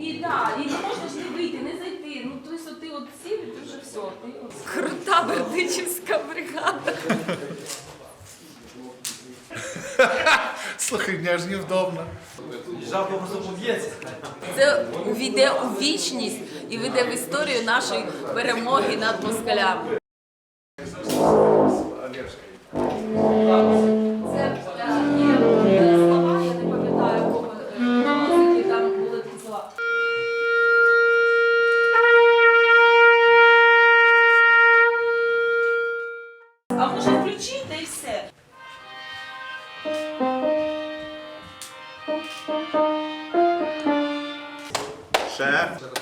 І да, і не можна ж не вийти, не зайти. Ну тобто ти от сів, і ти вже все. Ти. Крута бердичівська бригада. Слухай, мне аж невдобно. Жабка просто поб'ється. Це увійде у вічність і вийде в історію нашої перемоги над москалями. Це є слова, я не пам'ятаю, кого музики, там були такі слова. А може включити і все. Шеф.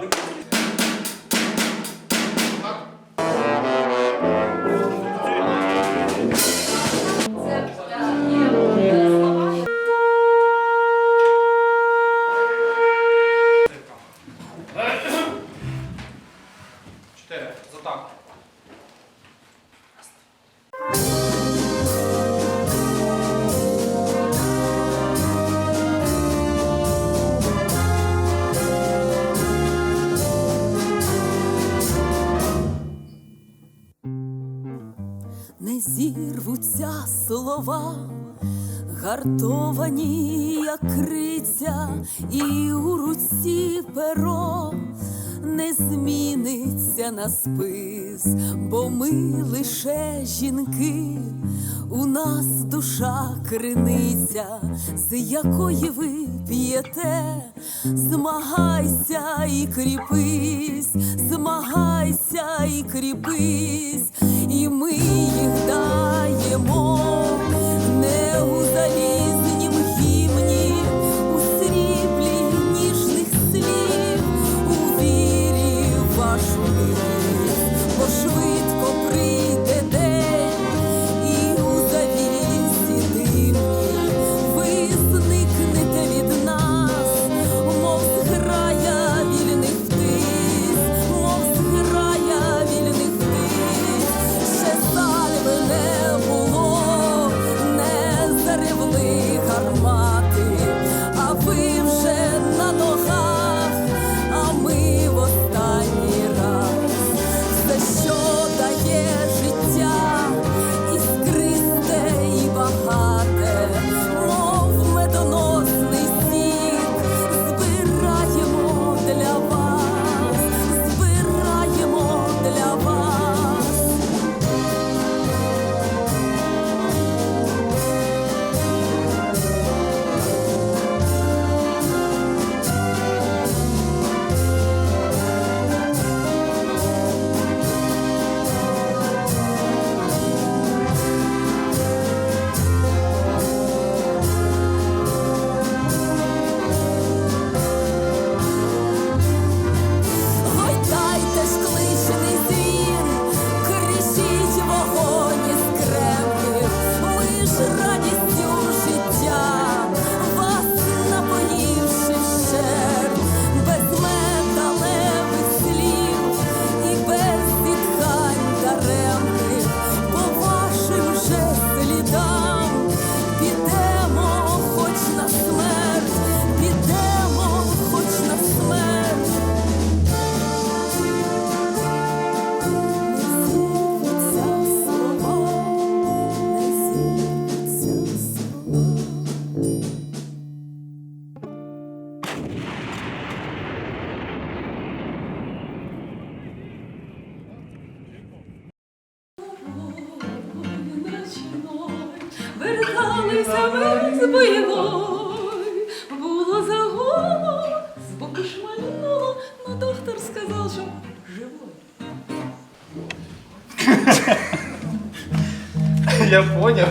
Це зірвуться слова, гартовані, як криця, і у руці перо не зміниться на спис, бо ми лише жінки, у нас душа криниця, з якої ви п'єте, змагайся і кріпись, змагайся і кріпись, і ми їх даємо Ми з бойової, було загуло, з боку шмальнуло, но доктор сказав, що живой. Я поняв.